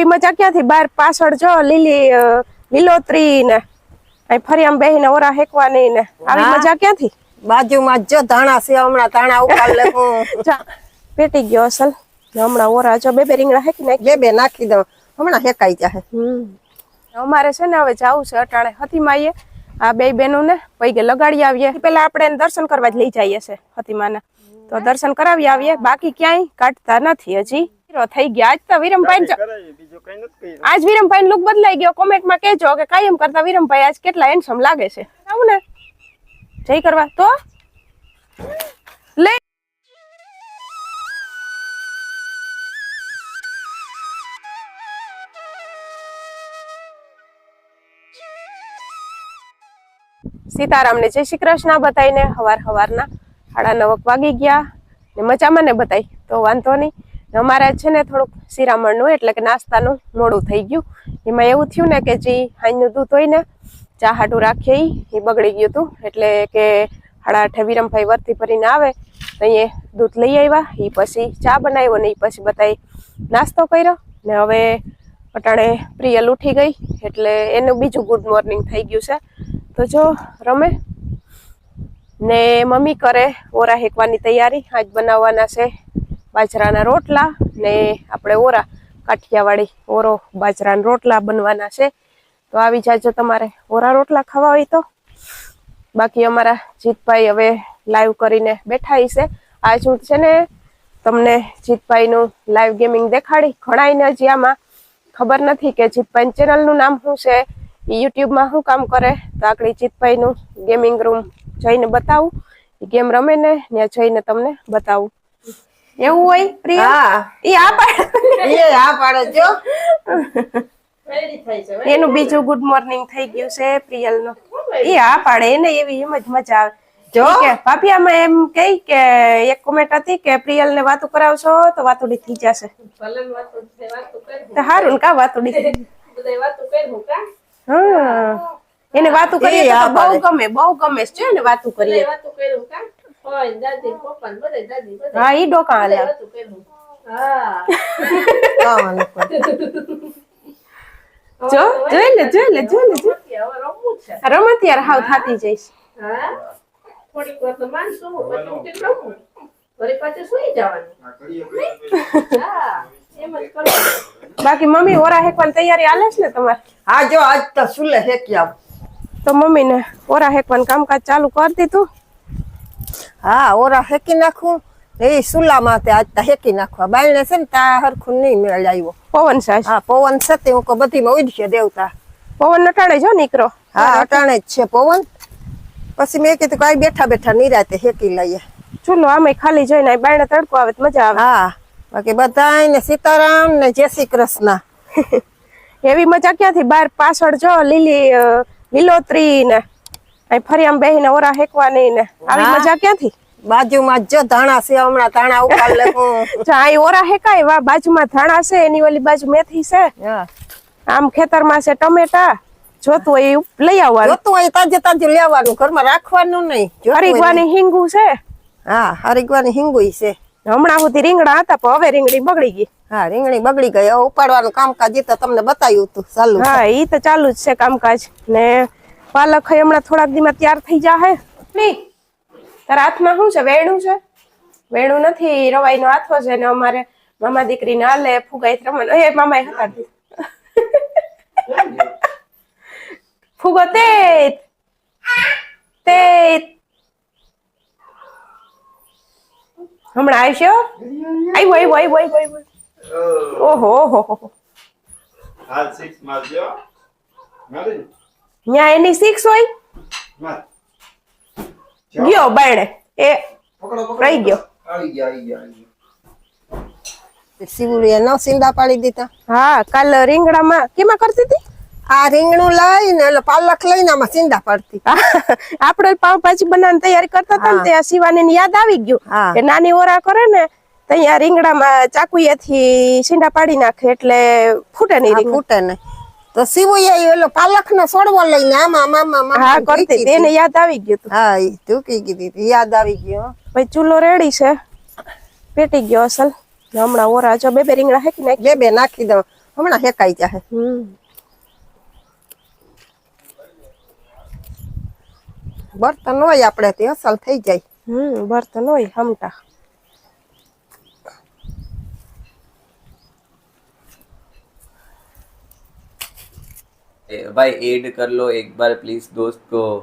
આવી મજા ક્યાંથી? બહાર પાછળ જો લીલી લીલોતરી ને અહીં ફરી આમ બેહીને ઓરા હેકવાની ને. આવી મજા ક્યાંથી? બાજુમાં જો ધાણા છે હમણાં ધાણા ઉકાળ લે પેટી ગયો અસલ. હમણાં ઓરા જો બે બે રીંગણા હેકી નાખી. બે બે નાખી દઉં. હમણાં હેકાઈ જાય. અમારે છે ને હવે જાવું છે અટાણે. હતીમાઈએ આ બે બેનું ને પૈગે લગાડી આવીએ. પેલા આપણે દર્શન કરવા જ લઈ જઈએ છે હતીમાના તો દર્શન કરાવી આવીએ. બાકી ક્યાંય કાઢતા નથી હજી. થઈ ગયા. આજ તો વિરમભાઈ જ- કરાવી બીજું કઈ નથી કર્યું. આજ વિરમભાઈ લુક બદલાઈ ગયો. કોમેન્ટમાં કહેજો કે કાયમ કરતા વિરમભાઈ આજ કેટલા હેન્ડસમ લાગે છે. આવું ને? જઈ કરવા. તો? લે સીતારામને જય શ્રી કૃષ્ણ બતાવીને હવાર હવારના સાડા નવક વાગી ગયા ને મજામાં ને બતાવી તો વાંધો નહીં. અમારે છે ને થોડુંક શિરામણનું, એટલે કે નાસ્તાનું મોડું થઈ ગયું. એમાં એવું થયું ને કે જે હાઈનું દૂધ હોય ને, ચા હાટું રાખીએ એ બગડી ગયું હતું. એટલે કે સાડા આઠે વિરમભાઈ વર્તી ભરીને આવે અહીંયા દૂધ લઈ આવ્યા. એ પછી ચા બનાવ્યો ને એ પછી બધાએ નાસ્તો કર્યો. ને હવે અટાણે પ્રિયલ ઉઠી ગઈ, એટલે એનું બીજું ગુડ મોર્નિંગ થઈ ગયું છે. તો જો રમે. ને મમ્મી કરે ઓરા હેકવાની તૈયારી. આજ બનાવવાના છે બાજરાના રોટલા ને આપણે ઓરા કાઠિયાવાડી ઓરો બાજરાના રોટલા બનવાના છે. તો આવી જાજો તમારે ઓરા રોટલા ખાવા હોય તો. બાકી અમારા જીતભાઈ હવે લાઈવ કરીને બેઠા છે. આજ હું છે ને તમને જીતભાઈનું લાઈવ ગેમિંગ દેખાડી. ઘણાઈને હજી આમાં ખબર નથી કે જીતભાઈ ચેનલનું નામ શું છે. યુટ્યુબમાં શું કામ કરે? તો આકડી જીતભાઈનું ગેમિંગ રૂમ જઈને બતાવું. ગેમ રમે ને, ત્યાં જઈને તમને બતાવું. એવું હોય પ્રિય? ઈ એ આ પાડે? એ હા પાડે જો એનું બીજું ગુડ મોર્નિંગ થઈ ગયું છે પ્રિયલનું ઈ હા પાડે એને એવી એમ જ મજા આવે. જો. કે ભાભી આમાં એમ કહી કે એક કોમેન્ટ હતી કે પ્રિયલ ને વાતું કરાવશો તો વાતુડી થઈ જશે. તો હારું ને કા વાતુડી? હા. એને વાતું કરીએ તો બહુ ગમે બહુ ગમે છે જો એને વાતું કરીએ હા ઈ ડોકા હાલે ખાવાનું પણ. જો જોઈ લે જોઈ લે જોઈ લે જો રમત યાર હાવ થાતી જઈશ થોડીક વાર તો માનશું પછી ઉઠી રમવું વળી પાછું સુઈ જવાનું આ કરીએ કરીએ. હા એમ જ કરવાનું બાકી મમ્મી ઓરા હેકવાની તૈયારી હાલે છે ને તમારે હા જો આજ તો સુલે હેકી આવ તો મમ્મી ને ઓરા હેકવાનું કામકાજ ચાલુ કરી દીધું હા ઓરા હેકી નાખું. એ સુલામાં તે આજ તા હેકી નાખવા. બાયણે છે ને તા હરખું નહીં મેળ આવ્યો પવન સાસ હા પવન સાથે હું બધીમાં ઉડશે દેવતા. પવન અટાણે જો નીકળો. હા અટાણે જ છે પવન. પછી મેં કીધું કઈ બેઠા બેઠા નિરાતે હેકી લઈએ. ચૂલો આમે ખાલી જોઈને બાયણે તડકો આવે તો મજા આવે. હા બાકી બધાને સીતારામ ને જય શ્રી કૃષ્ણ. એવી મજા ક્યાંથી? બાર પાછળ જો લીલી લીલોતરી ને અહીં ફરી આમ બેહીને ઓરા હેકવાની ને. આવી મજા ક્યાંથી? બાજુમાં જ ધાણા છે હમણાં ધાણા ઉકાળ લે હું જો અહીં ઓરા હેકાય વા બાજુમાં ધાણા છે એની ઓલી બાજુ મેથી છે. હા. આમ ખેતરમાં છે ટમેટા જોતું હોય લઈ આવવાનું. જોતું હોય તાજે તાજું લેવાનું ઘરમાં રાખવાનું નહીં. હરીગવાની હિંગુ છે. હા હરીગવાની હિંગુ છે. હમણાં સુધી રીંગણા હતા પણ હવે રીંગણી બગડી ગઈ. હા રીંગણી બગડી ગઈ. હવે ઉપાડવાનું કામકાજ એ તો તમને બતાવ્યું હતું ચાલુ હા ઈ તો ચાલુ જ છે કામકાજ. ને પાલક હમણાં થોડાક દીમાં તૈયાર થઈ જાહે. ની તારા હાથમાં શું છે? વેણું છે? વેણું નથી રવાઈનો હાથો છે ને અમારે મામા દીકરીને હાલે ફુગાઈ રમણ એ મામા એ દીધું. ફુગો તે તેત. હમણાં આવશે આવ્યો આવ્યો આવ્યો આવ્યો આવ્યો ઓહો હો હો હાલ સિક્સ મારજો. મારી? ન્યા એની સિક્સ હોય. ગયો બાયણે. એ પકડો, પકડો, રહી ગયો. આવી ગયા, આવી ગયા, આવી ગયા. શિવરીએ ન સિંદા પાડી દીધા. હા કાલ રીંગણામાં કેમાં કરતી હતી? આ રીંગણું લઈને એટલે પાલક લઈને આમાં સિંડા પાડતી. આપણે પાવભાજી બનાવવાની તૈયારી કરતા હતા ને ત્યાં શિવાની યાદ આવી ગયું કે નાની ઓરા કરે ને ત્યાં રીંગણામાં ચાકુએથી સિંડા પાડી નાખે એટલે ફૂટે નહીં ફૂટે ને. તો શિવુએ ઓલો પાલક નો સોડવો લઈને આમાં મામા હા કરતી તેને યાદ આવી ગયું હા ઈ ઢૂકી ગઈ યાદ આવી ગયો ભાઈ ચૂલો રેડી છે. પેટી ગયો અસલ. હમણાં ઓરા જો બે બે રીંગણા હેકી નાખી. બે બે નાખી દઉં. હમણાં હેકાઈ જાય હમ. બર્તન હોય આપણે તે અસલ થઈ જાય. હમ બર્તન હોય હમટા. भाई एड कर लो एक बार प्लीज़ दोस्त को।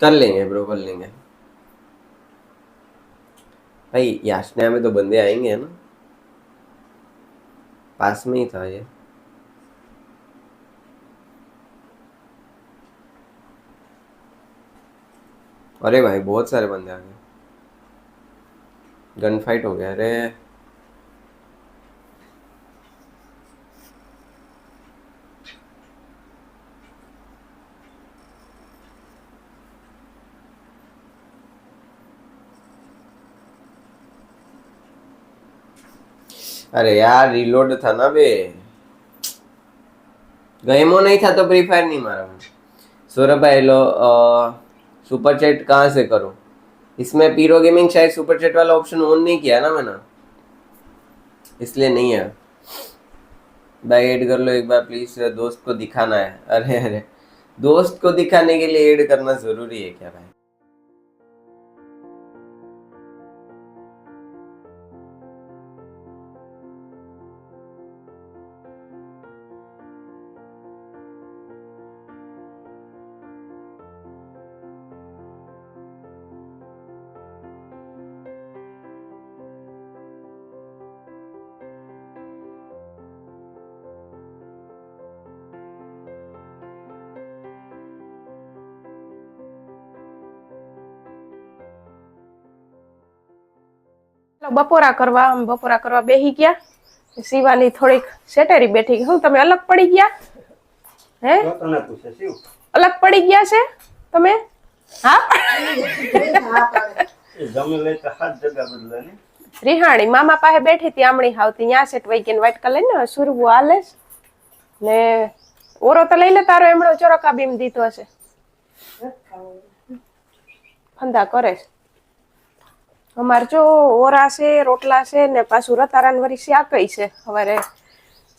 कर लेंगे ब्रो कर लेंगे। भाई, याचना में तो बंदे आएँगे, है ना? पास में ही था ये। अरे भाई, बहुत सारे बंदे आ गए। गन फाइट हो गया। अरे अरे यार रिलोड था ना बे। गेमो नहीं था तो फ्री फायर नहीं मारा मुझे सौरभ भाई, लो सुपर चैट कहाँ से करो? इसमें पीरो गेमिंग शायद सुपर चैट वाला ऑप्शन ऑन नहीं किया ना मैंने। इसलिए नहीं है। भाई ऐड कर लो एक बार प्लीज़ दोस्त को दिखाना है। अरे अरे, दोस्त को दिखाने के लिए ऐड करना ज़रूरी है क्या भाई? બપોરા કરવા આમ બપોરા કરવા બેહી ગયા. શિવાની થોડીક સેટેરી બેઠી ગઈ. હું તમે અલગ પડી ગયા? હે? તો તને પૂછે શું અલગ પડી ગયા છે તમે? હા? એ જમી લે તો હાથ જગા બદલે ને રિહાણી મામા પાસે બેઠી હતી આમણી હાવતી. ત્યાં સેટ ગઈ વાઈટ કલર ને સુરવું હાલે. ને ઓરો તો લઈ લે તારો એમણો ચોરકા બીમ દીધો હશે. ફંદા કરે છે. અમારે જો ઓરા છે રોટલા છે ને પાછું રતારાન વરી શાક છે. હવારે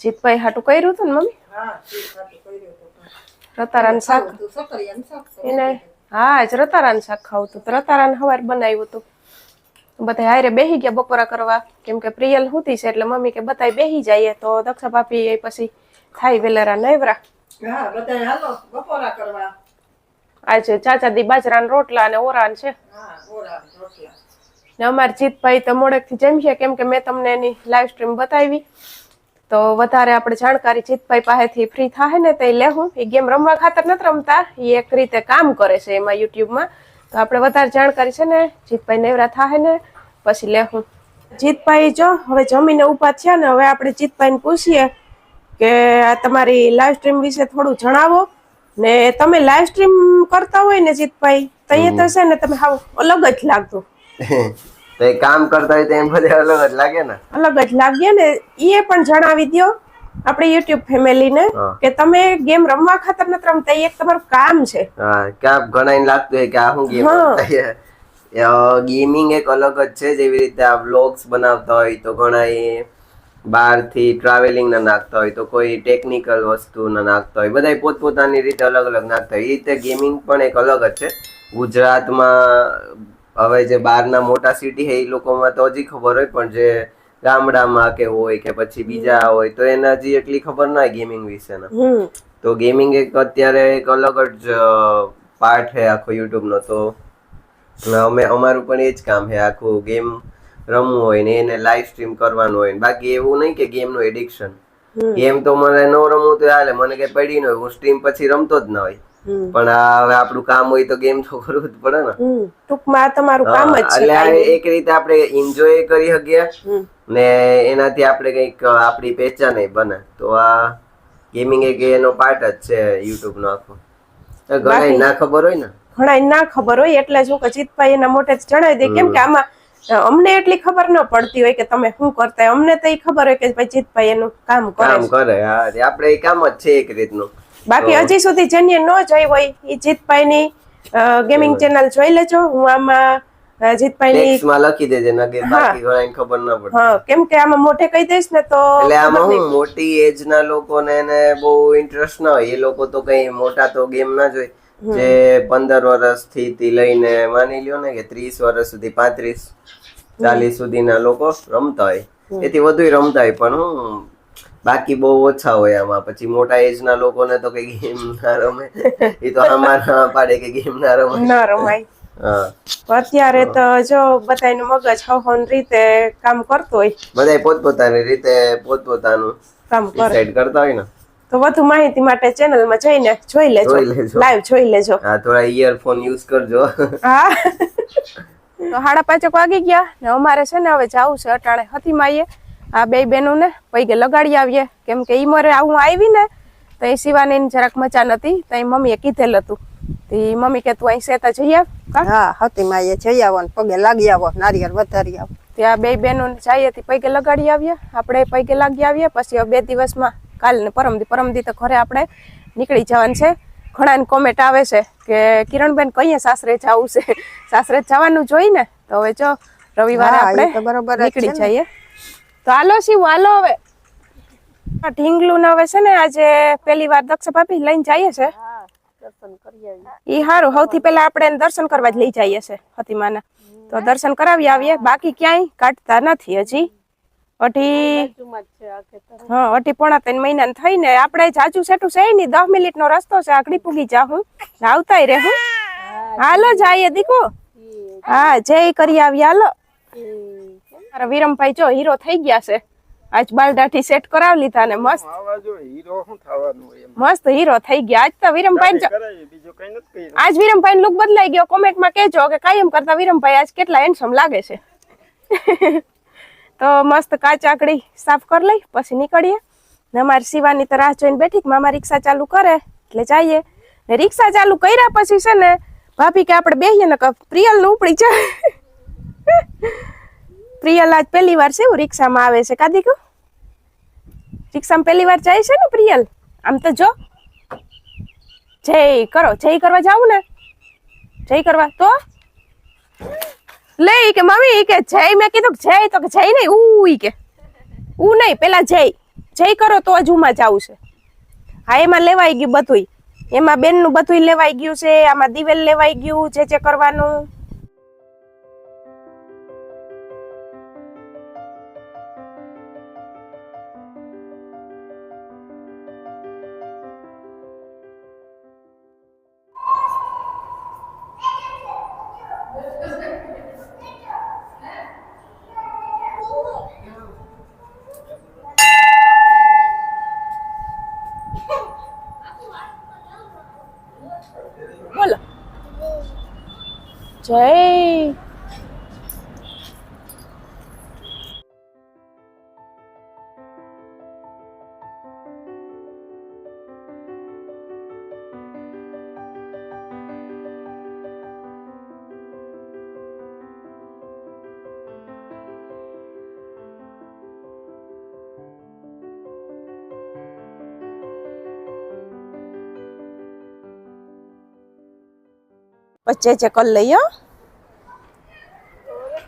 જીતભાઈ હાટું કર્યું હતું ને મમ્મી? રતારાન શાક? એને હા જ રતારાન શાક ખાવું હતું. રતારાન હવાર બનાવ્યું હતું. બધા હારે બેહી ગયા બપોરા કરવા. કેમ કે પ્રિયલ હુતી છે એટલે મમ્મી કે બધાય બેહી જઈએ. તો દક્ષા ભાભી એ પછી થાય વેલેરા નૈવરા. હા બધા હાલો બપોરા કરવા. આજે ચાચા દી બાજરાના રોટલા અને ઓરાન છે. હા ઓરા રોટલા. ને અમારા જીતભાઈ તો મોડેકથી જમીએ કેમ કે મેં તમને એની લાઈવ સ્ટ્રીમ બતાવી. તો વધારે આપણે જાણકારી જીતભાઈ પાસેથી ફ્રી થાય ને તે લેવું એ ગેમ રમવા ખાતર નથી રમતા. એ એક રીતે કામ કરે છે એમાં યુટ્યુબમાં. તો આપણે વધારે જાણકારી છે ને જીતભાઈ નેવરા થાય ને પછી લેવું જીતભાઈ જો હવે જમીને ઊભા થયા ને હવે આપણે જીતભાઈને પૂછીએ કે આ તમારી લાઈવ સ્ટ્રીમ વિશે થોડું જણાવો. ને તમે લાઈવ સ્ટ્રીમ કરતા હોય ને જીતભાઈ તો અહીંયા તો છે ને તમે હાવ અલગ જ લાગતું તો એ કામ કરતા હોય તો એમ બધે અલગ જ લાગે ને? અલગ જ લાગે ને. એ પણ જણાવી દ્યો આપણે યુટ્યુબ ફેમિલીને ને કે તમે ગેમ રમવા ખાતર નથી રમતા એક તમારું કામ છે. હા ક્યાં ઘણા લાગતું હોય કે આ હું ગેમ. ગેમિંગ એક અલગ જ છે જેવી રીતે આ વ્લોગ્સ બનાવતા હોય તો ઘણા એ બહારથી ટ્રાવેલિંગ ના નાખતા હોય તો કોઈ ટેકનિકલ વસ્તુ ના નાખતા હોય. બધા પોતપોતાની રીતે અલગ અલગ નાખતા હોય. એ રીતે ગેમિંગ પણ એક અલગ જ છે. ગુજરાતમાં હવે જે બહારના મોટા સિટી છે એ લોકોમાં તો હજી ખબર હોય પણ જે ગામડામાં કે હોય કે પછી બીજા હોય તો એના હજી એટલી ખબર ના હોય ગેમિંગ વિશેના. તો ગેમિંગ એક અત્યારે એક અલગ જ પાર્ટ છે આખો યુટ્યુબ નો તો અમે અમારું પણ એ જ કામ છે આખું ગેમ રમવું હોય ને એને લાઈવ સ્ટ્રીમ કરવાનું હોય બાકી એવું નહીં કે ગેમનું એડિક્શન ગેમ તો મને ન રમવું તો હાલે મને કઈ પડી ન હોય હું સ્ટ્રીમ પછી રમતો જ ના હોય. પણ હવે આપણું કામ હોય તો ગેમ તો કરવું જ પડે ને. ટૂંકમાં તમારું કામ જ છે એટલે એક રીતે આપણે એન્જોય કરી શકીએ ને એનાથી આપણે કંઈક આપણી પહેચાન બને. તો આ ગેમિંગ એક એનો પાર્ટ જ છે યુટ્યુબ નો આખો. ઘણા ના ખબર હોય ને? ઘણા ના ખબર હોય એટલે શું કે જીતભાઈ એના મોટે જ જણાવી દે. કેમ કે આમાં અમને એટલી ખબર ન પડતી હોય કે તમે શું કરતા હોય. અમને તો એ ખબર હોય કે ભાઈ જીતભાઈ એનું કામ કરે કામ કરે હા. આપણે એ કામ જ છે એક રીતનું. બાકી હજી સુધી જેને ન જોઈ હોય એ જીતભાઈની ગેમિંગ ચેનલ જોઈ લેજો. હું આમાં ટેક્સ્ટમાં લખી દેજે નગે બાકી ઘણા ખબર ના પડે. હા કેમ કે આમાં મોટે કહી દઈશ ને તો એટલે આમાં હું મોટી એજ ના લોકોને બહુ ઇન્ટરેસ્ટ ના હોય. એ લોકો તો કઈ મોટા તો ગેમ ના જોઈ જે પંદર વર્ષથી લઈને માની લ્યો ને કે ત્રીસ વર્ષ સુધી પાંત્રીસ ચાલીસ સુધીના લોકો રમતા હોય. એથી વધુ રમતા હોય. પણ હું બાકી બહુ ઓછા હોય આમાં. પછી મોટા એજ ના લોકોને તો કઈ ગેમ ના રમે. એ તો આમાં ના પાડે કે ગેમ ના રમે ના રમાય. અત્યારે તો જો બધાનું મગજ હોન રીતે કામ કરતો હોય. બધાય પોતપોતાની રીતે પોતપોતાનું કામ ડિસાઈડ કરતા હોય ને. તો વધુ માહિતી માટે ચેનલમાં જઈને જોઈ લેજો. લાઈવ જોઈ લેજો. હા થોડા ઇયરફોન યુઝ કરજો. હા. તો સાડા પાંચક વાગી ગયા ને અમારે છે ને હવે જવું છે અટાણે હતીમાઈએ આ બે બેનું ને પૈગે લગાડી આવીએ. કેમ કે ઈ મારે આવું આવી ને તો એ શિવાની જરાક મજા નથી તો એ મમ્મીએ કીધેલ હતું. તો મમ્મી કે તું અહીં સેતા જઈ આવ હા હતી માં એ જઈ આવો ને પગે લાગી આવો નારિયેળ વધારી આવો. ત્યાં બે બહેનો જઈએ તે પૈગે લગાડી આવીએ. આપણે પૈગે લાગી આવીએ પછી બે દિવસમાં કાલ ને પરમદી પરમદી તો ઘરે આપણે નીકળી જવાનું છે. ઘણા કોમેન્ટ આવે છે કે કિરણબેન કહીએ સાસરે જવું છે? સાસરે જવાનું જોઈ ને તો હવે જો રવિવારે આપણે બરોબર નીકળી જઈએ. તો હાલો શિવ હાલો હવે. ઢીંગલું ને હવે છે ને આજે પેલી વાર દક્ષ ભાભી લઈને જઈએ છે. ઈ હારું સૌથી પહેલા આપણે દર્શન કરવા જ લઈ જઈએ છે હતીમાના. તો દર્શન કરાવી આવીએ બાકી ક્યાંય કાઢતા નથી હજી. અઢી હા અઢી પોણા ત્રણ મહિના થઈને આપણે જાજુ સેટું છે નહીં દસ મિનિટ નો રસ્તો છે આગળ પૂગી જાહું. આવતાય રે હું હાલો જઈએ દીકુ. હા જય કરી આવી હાલો. મારા વિરમભાઈ જો હીરો થઈ ગયા છે. આજ બાલદાઠી સેટ કરાવી લીધા ને મસ્ત. મસ્ત હીરો થઈ ગયા. આજ તો વિરમભાઈ આજ વિરમભાઈ લુક બદલાઈ ગયો. કોમેન્ટમાં કેજો કે કાયમ કરતા વિરમભાઈ આજ કેટલા હેન્ડસમ લાગે છે. તો મસ્ત કાચ આકડી સાફ કરી લઈ પછી નીકળીએ. ને અમારી શિવાની તો રાહ જોઈને બેઠી કે મામા રિક્ષા ચાલુ કરે એટલે જઈએ. ને રિક્ષા ચાલુ કર્યા પછી છે ને ભાભી કે આપણે બેહીએ ને પ્રિયલનું ઉપડી જાય. પ્રિયલ આજ પહેલી વાર છે એવું રિક્ષામાં આવે છે. કાદી કહું? રિક્ષામાં પહેલી વાર જાય છે ને પ્રિયલ? આમ તો જો. જય કરો, જય કરવા જાવું ને. જય કરવા. તો? લે કે મમ્મી કે જય. મેં કીધું જય તો કે જય નહીં ઉ કે. ઉ નહીં, પેલા જય. જય કરો તો જ ઉમાં જવું છે. હા, એમાં લેવાઈ ગયું બધુંય. એમાં બેનનું બધુંય લેવાઈ ગયું છે, આમાં દિવેલ લેવાઈ ગયું, જે જે કરવાનું. જય પછી જે જે કર લઈએ.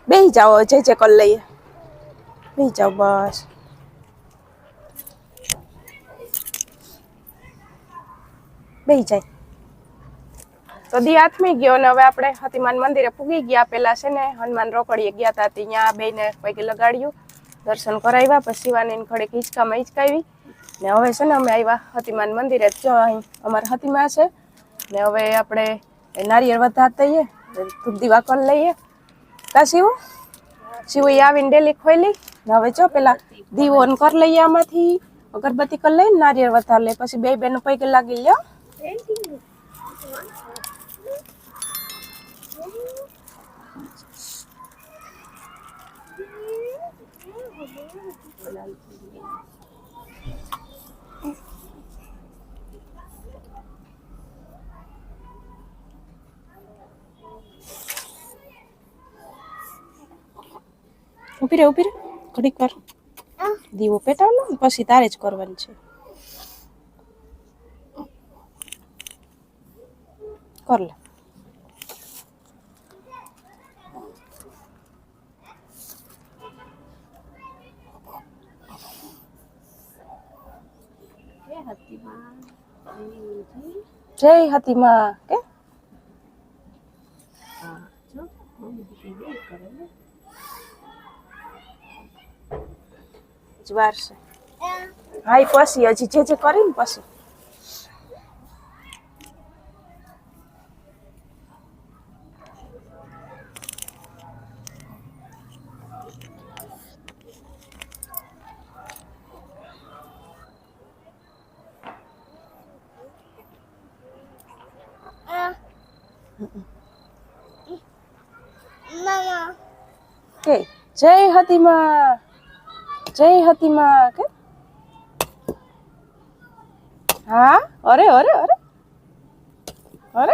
બેહી જાઓ, જે જે કર લઈએ. બેહી જાઓ, બસ. બે જાય. તો દી હાથમી ગયો ને હવે આપણે હતીમાન મંદિરે પૂગી ગયા, પેલા છે ને હનુમાન રોકડીએ ગયા હતા ત્યાં બેને પૈકી લગાડ્યું, દર્શન કરાવ્યા, પછી શિવાની ઘડીક હિંચકામાં હિંચકાવી ને હવે છે ને અમે આવ્યા હતીમાન મંદિરે જો અહીં, અમારા હતીમા છે. ને હવે આપણે નારિયેળ વધાર દઈએ ધૂપ દીવા કરી લઈએ? કા શિવ? શિવ ઈ આવીને ડેલી ખોઈ ને હવે જો પેલા દીવો ને કરી લઈએ આમાંથી. અગરબત્તી કરી લઈને નારિયેળ વધાર લે પછી બે બેનો પૈકે લાગી લ્યો. ઊભી રહે ઊભી રહે ઘડીક વાર. દીવો પેટાવનો પછી તારે જ કરવાની છે. કર લે. જય હતીમાં કે જવાર છે હા ઈ પછી હજી જે જે કરીને પછી કે જય હતી માં જય હતી માં કે? હા? અરે અરે અરે. અરે?